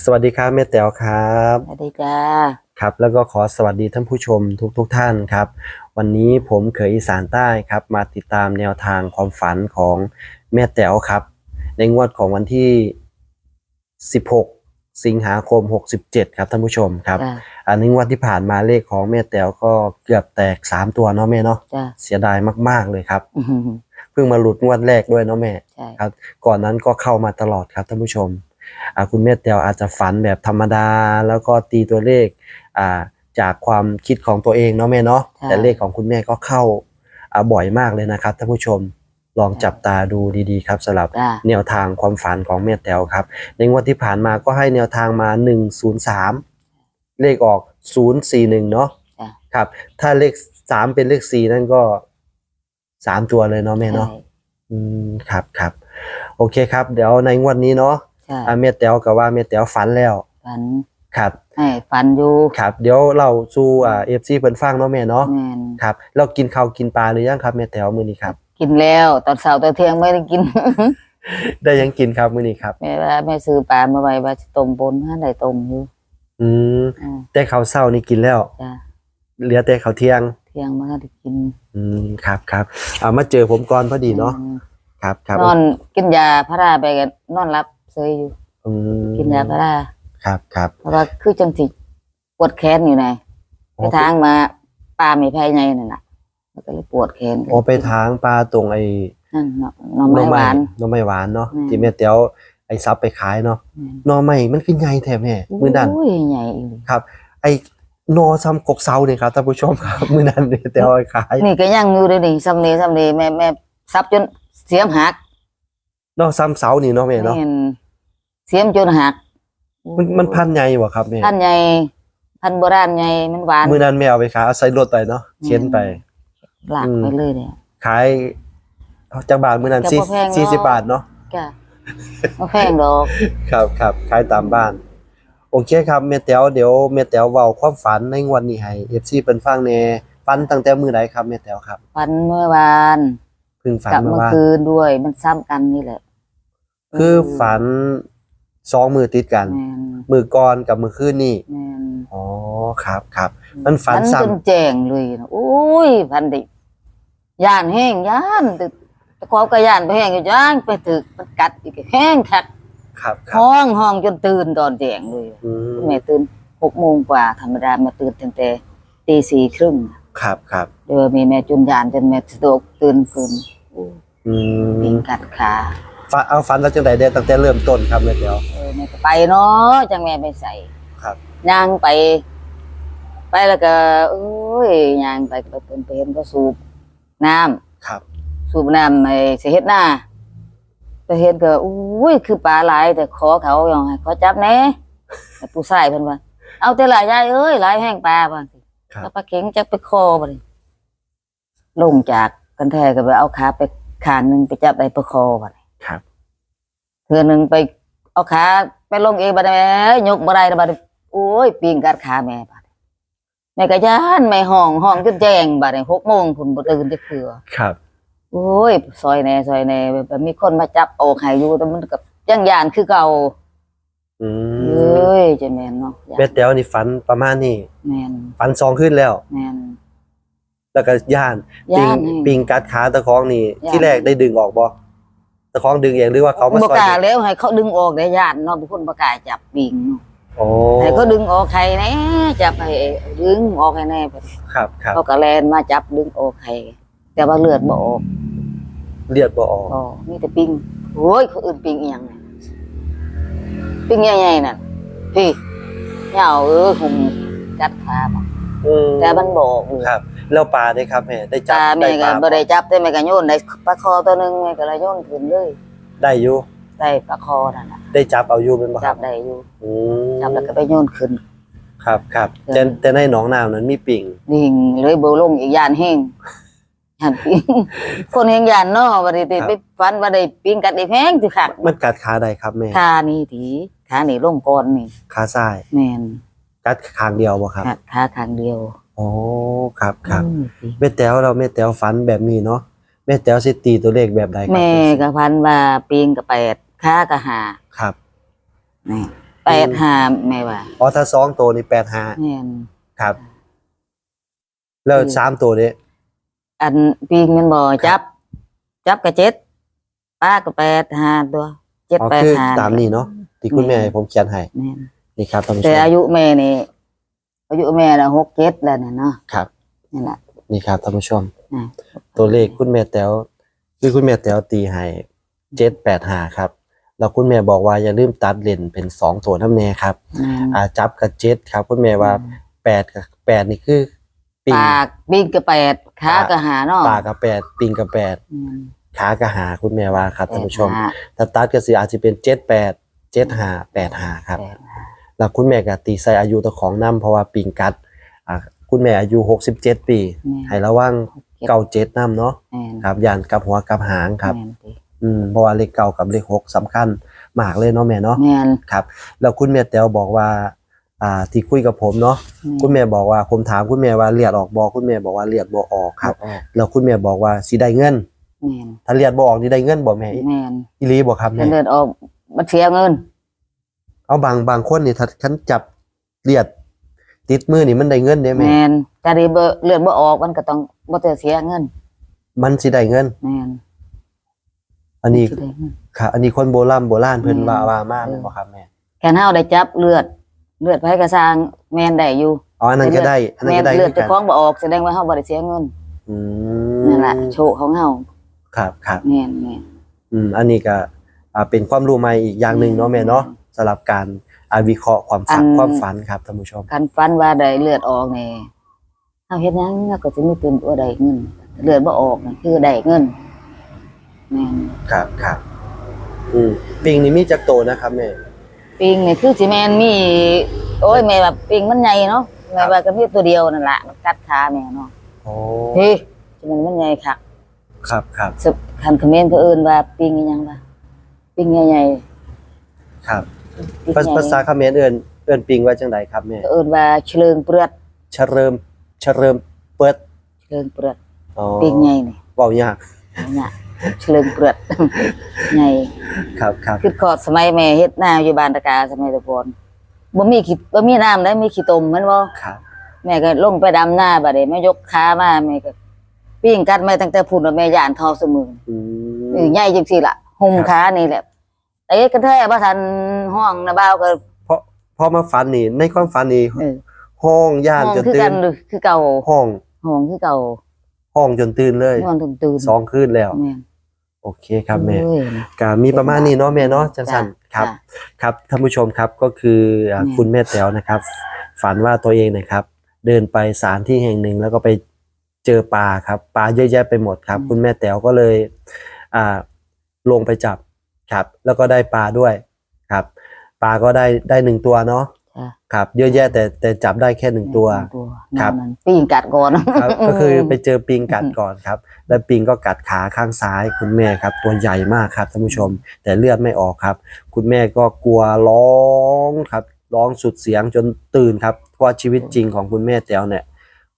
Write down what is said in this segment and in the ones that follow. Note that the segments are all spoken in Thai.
สวัสดีครับแม่แต๋วครับ สวัสดีจ้าครับแล้วก็ขอสวัสดีท่านผู้ชมทุกๆทท่านครับ วันนี้ผมเขยอีสานใต้ครับ มาติดตามแนวทางความฝันของแม่แต๋วครับ ในงวดของวันที่ 16 สิงหาคม 67 ครับท่านผู้ชมครับ จ้า อันนี้งวดที่ผ่านมาเลขของแม่แต๋วก็เกือบแตก 3 ตัวเนาะแม่เนาะจ้าเสียดายมากๆเลยครับอื้อหือเพิ่งมาหลุดงวดแรกด้วยเนาะแม่ ใช่ ครับก่อนนั้นก็เข้ามาตลอดครับท่านผู้ชมอ่า คุณแม่เตียวอาจจะฝันแบบธรรมดา แล้วก็ตีตัวเลขอ่าจากความคิดของตัวเองเนาะแม่เนาะแต่เลขของคุณแม่ก็เข้าอ่าบ่อยมากเลยนะครับท่านผู้ชมลองจับตาดูดีๆครับสำหรับจ้าแนวทางความฝันของแม่แต๋วครับ ในงวดที่ผ่านมาก็ให้แนวทางมา 103 เลขออก 041 เนาะจ้าครับ ถ้าเลข 3 เป็นเลข 4 นั่นก็ 3 ตัวเลยเนาะแม่เนาะใช่อืมครับครับโอเคครับ เดี๋ยวในงวดนี้เนาะใช่ อ่าเมตแตวกับว่าเมตแตวฝันแล้วฝันครับให้ฝันอยู่ครับเดี๋ยวเราสู่อ่าเอฟซีเพิ่นฟังเนาะแม่เนาะแม่นครับเรากินข้าวกินปลาหรือยังครับเมตแตวมื้อนี้ครับ กินแล้วตอนเช้าตอนเที่ยงไม่ได้กิน ได้ยังกินครับมื้อนี้ครับแม่ว่าแม่ซื้อปลามาไว้ว่าจะต้มปนให้ได้ต้มอยู่อืมอ่าแต่ข้าวเช้านี่กินแล้วจ้าเหลือแต่ข้าวเที่ยงเที่ยงมาได้กิน อืมครับครับเอามาเจอผมก่อนพอดีเนาะอืมครับครับนอนกินยาพาราไปกันนอนรับ เซยอยู่ อืมกินยาพาราครับครับเพราะว่าคือจังสิปวดแขนอยู่ไหนไปทางมาปลาไม่แพ้ไงนั่นน่ะแล้วก็เลยปวดแขนโอไปทางปลาตรงไอ้นั่นเนาะหน่อไม้หวาน หน่อไม้หวานเนาะอืม ที่แม่แตวไอ้ซับไปขายเนาะแม่นหน่อไม้มันคือใหญ่แท้แม่มื้อนั้นโอ้ยใหญ่อีหลีครับไอ้นอซ้ำกกเซาเนี่ยครับท่านผู้ชมครับ มือนั้นเนี่ยแต่เอาไปขายนี่ก็ยังอยู่เลยนี่ซ้ำนี่ซ้ำนี่แม่แม่ซับจนเสียมหักนอซ้ำเสานี่เนาะแม่เนาะ แม่น เสียมจนหักมันมันพันใหญ่บ่ครับแม่พันใหญ่พันโบราณใหญ่มันหวานมือนั้นแม่เอาไปขายเอาใส่รถไปเนาะเข็นไปหลากอืมไปเลยเนี่ยขายจากบาทมือนั้นก็สี่บ่แพงเนาะสี่สิบบาทเนาะจ้ะบ่แพงดอก ครับครับขายตามบ้าน โอเคครับแม่แต๋วเดี๋ยวแม่แต๋วเว้าความฝันในงวันนี้ให้ FC เพิ่นฟังแหน่ฝันตั้งแต่มื้อใดครับแม่แต๋วครับฝันเมื่อวานเพิ่งฝันกับเมื่อเมื่อวานคืนด้วยมันซ้ำกันนี่แหละ คือฝัน สองมือติดกัน แม่นมือก่อนกับมือคืนนี่แม่นอ๋อครับครับ มันฝันจซ้ำนแจ้งเลยนะโอ้ยพันดิย่านแห้งย่านตึกแต่ความก็ย่านไปแห้งอยู่ย่านไปถึกมันกัดอีกแห้งคักครับครับห้องห้องจนตื่นตอนแจ้งเลยอืมแม่ตื่นหกโมงกว่าธรรมดาแม่ตื่นตั้งแต่ตีสี่ครึ่งครับครับเดี๋ยวมีแม่จุนยานจนแม่สะดวกตื่นขึ้นโอ้อืปิมงกัดขา ฝันเอาฝันแล้วจังไดได้ตั้งแต่เริ่มต้นครับแม่เดียวเออแม่ก็ไปเนาะจังแม่ไปใส่ครับ ย่างไป ไปแล้วก็เอ้ยย่างไปก็ไปเป็นไปเห็นก็สูบน้ำครับสูบน้ำไอ้สิเฮ็ดหน้าไปเห็นก็อุ้ยคือปลาหลาย แต่ขอเขาอย่างให้ขอจับแหน่แต่ผู้ชายเพิ่นว่า เอาแต่หลายยายเอ้ยหลายแห้งปลาว่าสิครับ แล้วปลาเข็งจักไปคอบ่ดิลงจากกันแท้ก็ไปเอาขาไปข้างหนึงไปจับได้ประคอบ่ดิ ครับเทื่อหนึงไปเอาขาไปลงเองบ่ได้แม่ยกบ่ได้แล้วบัดนี้โอ้ยปีงกัดขาแม่บัดนี้แม่ก็ย่านแม่ห้องห้องจนแจ้งบัดนี้6โมงพุ่นบ่ตื่นจักเทื่อครับ โอ้ยซอยแหน่ซอยแหน่แบบมีคนมาจับออกให้อยู่แต่มันกับยังยานคือเก่าอืเอม้ยเจะแม่นเนาะย้านแม่เดียวนี่ฝันประมาณนี้แม่นฝันสองขึ้นแล้วแม่นแล้วก็ย่านปิย่างนปิงกัดขาตะคองนี่ย่านที่แรกได้ดึงออกบ่ ตะคองดึงเองหรือว่าเขามาบ่ซอยกล้าดึงแล้วให้เขาดึงออกได้ย่านเนาะบางคนบ่กล้าจับปิงเนาะโอ้ให้เขาดึงออกให้แหน่จับให้ดึงออกให้แน่เพิ่นครับครับเขาก็แลนมาจับดึงออกให้แต่ว่าเลือดบ่ออกเลือดบ่ออกก็มีแต่ปิงโอ้ยเขาอื่นปิงอีหยังเนี่ยปิงใหญ่ๆน่ะพี่เหยาวเออหุ่มกัดขาบ่อืมแต่มันบ่ออกเลยครับ แล้วปลาได้ครับแม่ได้จัจ้าบแม่ได้ปก็ลาบ่ได้จับแต่แม่ก็โยนได้ปลาคอตัวหนึงแม่ก็เลยโยนขึ้นเลยได้อยู่ได้ปลาคอนั่นน่ะได้จับเอาอยู่เป็นบ่คจัรับบได้อยู่อืมจับแล้วก็ไปโยนขึ้น ครับครับเออแต่แต่ในหนองน้ำนั้นมีปิ่งดิ่งเลยบ่ลงอีกย่านแห้งย่านปิงคนแห่งย่านเนาะบ่ได้ติครับไปฟันบ่ได้ปิงกัดได้แพงสิคักมันกัดขาใดครับแม่ขานี่ติขานี่ลงก่อนนี่ขาซ้ายแม่นกัดขางเดียวบ่ครับขาขาข้างเดียว โอ้ครับครับอืมติแม่แต๋วเราแม่แต๋วฝันแบบนี้เนาะแม่แต๋วสิตีตัวเลขแบบใดครับแม่ก็พันว่าปิงก็แปดขาก็ห้าครับ นี่แปดหาแม่ว่าอ๋อถ้าสองตัวนี่แปดห้าแม่น ครับ แล้วอืม สามตัวนี้ อันปีงมันบ่จับ จับกระเจ็ดป้าก็แปดหาตัวเจ็ดอ๋อแปดคือหาตามนี้เนาะที่คุณแม่ให้ผมเขียนให้แม่นนี่ครับท่านผู้ชแต่มอายุแม่นี่ อายุแม่ละหกเจ็ดแล้วน่ะเนาะครับนี่แหละนี่ครับท่านผู้ชม อ่าตัวเลขคุณแม่แต๋วคือคุณแม่แต๋วตีให้เจ็ดแปดห้าครับ แล้วคุณแม่บอกว่าอย่าลืมตัดเลนเป็นสองตัวน้ำแน่ครับแม่นอ่าจับกับเจ็ดครับ คุณแม่ว่าแปดกับแปดนี่คือปิง ปากปีงก็แปดขาก็หาเนาะปากกับแปดปิงกับแปดอืมขากับหาคุณแม่ว่าครับท่านผู้ชม แปดหาถ้าตัดก็สิอาจจะเป็นเจ็ดแปดเจ็ดห้าแปดห้าครับ แปดหา แล้วคุณแม่ก็ตีใส่อายุตัวของน้ำเพราะว่าปิงกัดอ่าคุณแม่อายุหกสิบเจ็ดปีแม่นให้ระวังเก่าเจ็ดน้ำเนาะแม่นครับยานกับหัวกับหางครับแม่นติอืมเพราะว่าเลขเก่ากับเลขหกสำคัญมากเลยเนาะแม่เนาะแม่นครับแล้วคุณแม่แต๋วบอกว่าอ่าที่คุยกับผมเนาะคุณแม่บอกว่าผมถามคุณแม่ว่าเลียดออกบอคุณแม่บอกว่าเลียดบอออกครับแล้วคุณแม่บอกว่าสิได้เงินแม่นถ้าเลียดบอออกนี่ได้เงินบ่แม่แม่นอีหลีบ่ครับเงิแม่นเดือนออกมันเสียเงิน เอาบางบางคนนี่ถ้าคันจับเลียด ติดมือนี่มันได้เงินเด้แม่แม่นแต่ดีเบอเลือดบ่ออกมันก็ต้องบ่ได้เสียเงิน มันสิได้เงิน แม่นอันนี้สิได้เงินครับอันนี้คนโบราณโบราณเพิ่นแม่นว่าว่ามาเออแม่นบ่ครับแม่แค่เฮาได้จับเลือด เลือดไผก็สร้างแม่นได้อยู่อ๋ออันนั้นก็ได้อันนั้นแม่นก็ได้เลือดคือเจะกันคล้าของบ่ออกแสดงว่าเฮาบ่ได้เสียเงินอืมนั่นแหละโชคของเฮาครับครับ แม่นแม่นอืมอันนี้ก็อ่าเป็นความรู้ใหม่อีกอย่างหนึ่งเนาะแม่เนาะ สำหรับการอ่าวิเคราะห์ความฝันอัน ความฝันครับท่านผู้ชม การฟันว่าได้เลือดออกนี่เฮาเฮ็ดหยังเราก็สิมีเต็มตัวได้เงิน เลือดบ่ออกนี่คือได้เงินแม่นครับครับอืมปิงนี่มีจักโตนะครับแม่ปิงนี่คือสิแม่นมี โอ้ยแม่ว่าปิงมันใหญ่เนาะแม่ว่าก็มีตัวเดียวนั่นล่ะมันกัดขาแม่เนาะโอ้เฮ้ยสิมันมันใหญ่คัก ครับครับสึกคันเขมรเขาเอิ้นว่าปิงอีหยังล่ะปิงใหญ่ครับๆปิง ภาใหญ่ภาษาเขมรเอิ้นเอิ้นปิงว่าจังไดครับแม่เขาเอิ้นว่าเฉลิงเปลือดเฉริมเฉริมเปิดเฉลิงเปลือดอ๋อปิงใหญ่นี่เว้ายากเนี่ยเฉลิงเปลือดใหญ่ครับครับคือขอดสมัยแม่เฮ็ดนาอยู่บ้านตะกาสมัยแตะพอนบ่มีขี้บ่มีน้ำได้มีขี้ตมแม่นบ่ครับแม่ก็ลงไปดำนาบัดนี้แม่ยกขามาแม่ก็ปิ้งกัดแม่ตั้งแต่พุ่นว่าแม่ย่านทอเสมออืเอมอใหญ่จังซี่ล่ะหุ่มครับขานี่แหละ เตะกระแทกบ่ทันห้องนะบ่าวก็เพราะพอมาฝันนี่ในความฝันนี่เออห้องย่านห้องจนคือตื่กันนหรือคือเก่าห้องห้องคือเก่าห้องจนตื่นเลยห้องตื่นๆสองคืนแล้ว แม่นโอเคครับแม่ เอ้ย ก็มีประมาณนี้เนาะแม่เนาะจังสันครับจ้ะครับท่านผู้ชมครับก็คืออ่าแม่ คุณแม่แต๋วนะครับ ฝันว่าตัวเองนะครับ เดินไปสถานที่แห่งหนึ่งแล้วก็ไปเจอปลาครับปลาเยอะแยะไปหมดครับ คุณแม่แต๋วก็เลยอ่าลงไปจับ ครับ แล้วก็ได้ปลาด้วยครับปลาก็ได้ได้หนึ่งตัวเนาะจ้ะครับ เยอะแยะแต่แต่จับได้แค่หนึ่งตัวตัวครับนั่นๆปิ้งกัดก่อนครับก็คือไปเจอปิงกัดก่อนครับ แล้วปิงก็กัดขาข้างซ้ายคุณแม่ครับ ตัวใหญ่มากครับท่านผู้ชม แต่เลือดไม่ออกครับ คุณแม่ก็กลัวร้องครับร้องสุดเสียงจนตื่นครับเพราะว่าชีวิตจริงของคุณแม่แต๋วเนี่ย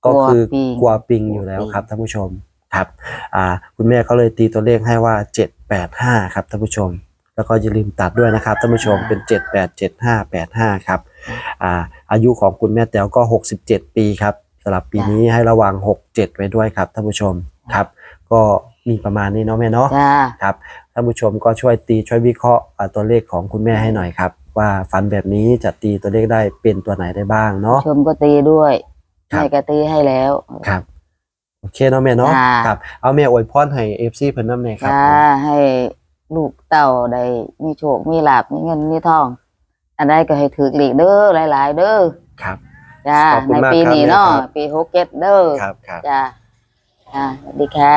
ก็คือกลัวปิงอยู่แล้วครับท่านผู้ชมครับ อ่า คุณแม่เขาเลยตีตัวเลขให้ว่าเจ็ดแปดห้าครับท่านผู้ชม แล้วก็อย่าลืมตัดด้วยนะครับท่านผู้ชมเป็นเจ็ดแปดเจ็ดห้าแปดห้าครับอ่าอายุของคุณแม่แต๋วก็หกสิบเจ็ดปีครับสำหรับปีนี้ให้ระวังหกเจ็ดไว้ด้วยครับท่านผู้ชมครับ ก็มีประมาณนี้เนาะแม่เนาะจ้าครับท่านผู้ชมก็ช่วยตีช่วยวิเคราะห์อ่าตัวเลขของคุณแม่ให้หน่อยครับ ว่าฟันแบบนี้จะตีตัวเลขได้เป็นตัวไหนได้บ้างเนาะ ชมก็ตีด้วยครับแม่ก็ตีให้แล้ว ครับโอเคเนาะแม่เนาะค่ะครับเอาแม่อวยพรให้เอฟซีเพิ่นน้ำหน่อยครับ จ้าให้ ลูกเต่าได้มีโชคมีลาบมีเงินมีทอง อันใดก็ให้ถือหลีกเด้อหลาย ๆ เด้อครับจ้าขอบคุณในมากปีครับนี้แม่เนาะครับปีหกเจ็ดเด้อครับครับ จ้าจ้าสวัสดีค่ะ